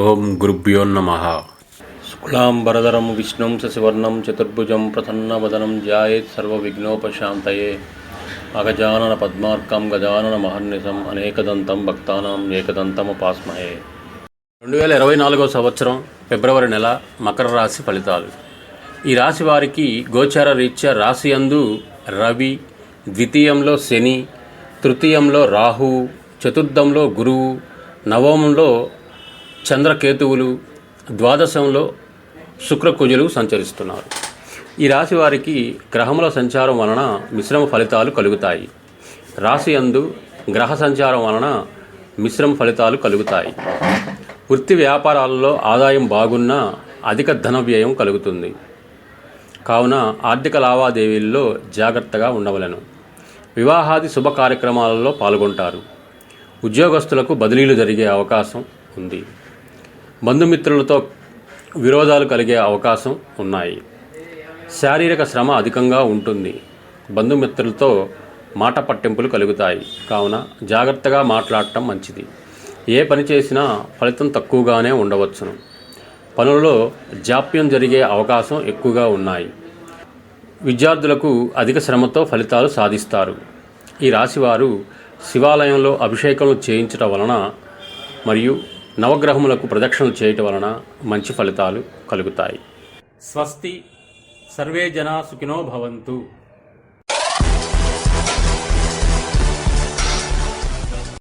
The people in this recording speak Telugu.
ఓం గురుభ్యో నమ. శుక్లాంబరధరం విష్ణుం శశివర్ణం చతుర్భుజం ప్రసన్నవదనం సర్వ సర్వవిఘ్నోపశాంతయే. అగజానన పద్మార్కం గజానన మహర్నిశం అనేకదంతం భక్తానాం ఏకదంతముపాస్మహే. రెండు వేల ఇరవై నాలుగో సంవత్సరం ఫిబ్రవరి నెల మకర రాశి ఫలితాలు. ఈ రాశి వారికి గోచార రీత్యా రాశి అందు రవి ద్వితీయంలో శని తృతీయంలో రాహువు చతుర్థంలో గురువు నవమంలో చంద్రకేతువులు ద్వాదశంలో శుక్రకుజులు సంచరిస్తున్నారు. ఈ రాశి వారికి గ్రహముల సంచారం వలన మిశ్రమ ఫలితాలు కలుగుతాయి. రాశి అందు గ్రహ సంచారం వలన మిశ్రమ ఫలితాలు కలుగుతాయి. వృత్తి వ్యాపారాలలో ఆదాయం బాగున్నా అధిక ధన వ్యయం కలుగుతుంది. కావున ఆర్థిక లావాదేవీల్లో జాగ్రత్తగా ఉండవలెను. వివాహాది శుభ కార్యక్రమాలలో పాల్గొంటారు. ఉద్యోగస్తులకు బదిలీలు జరిగే అవకాశం ఉంది. బంధుమిత్రులతో విరోధాలు కలిగే అవకాశం ఉన్నాయి. శారీరక శ్రమ అధికంగా ఉంటుంది. బంధుమిత్రులతో మాట పట్టింపులు కలుగుతాయి. కావున జాగ్రత్తగా మాట్లాడటం మంచిది. ఏ పని చేసినా ఫలితం తక్కువగానే ఉండవచ్చును. పనులలో జాప్యం జరిగే అవకాశం ఎక్కువగా ఉన్నాయి. విద్యార్థులకు అధిక శ్రమతో ఫలితాలు సాధిస్తారు. ఈ రాశివారు శివాలయంలో అభిషేకం చేయించటం వలన మరియు నవగ్రహములకు ప్రదక్షిణలు చేయటం వలన మంచి ఫలితాలు కలుగుతాయి. స్వస్తి సర్వే జనా సుఖినో భవంతు.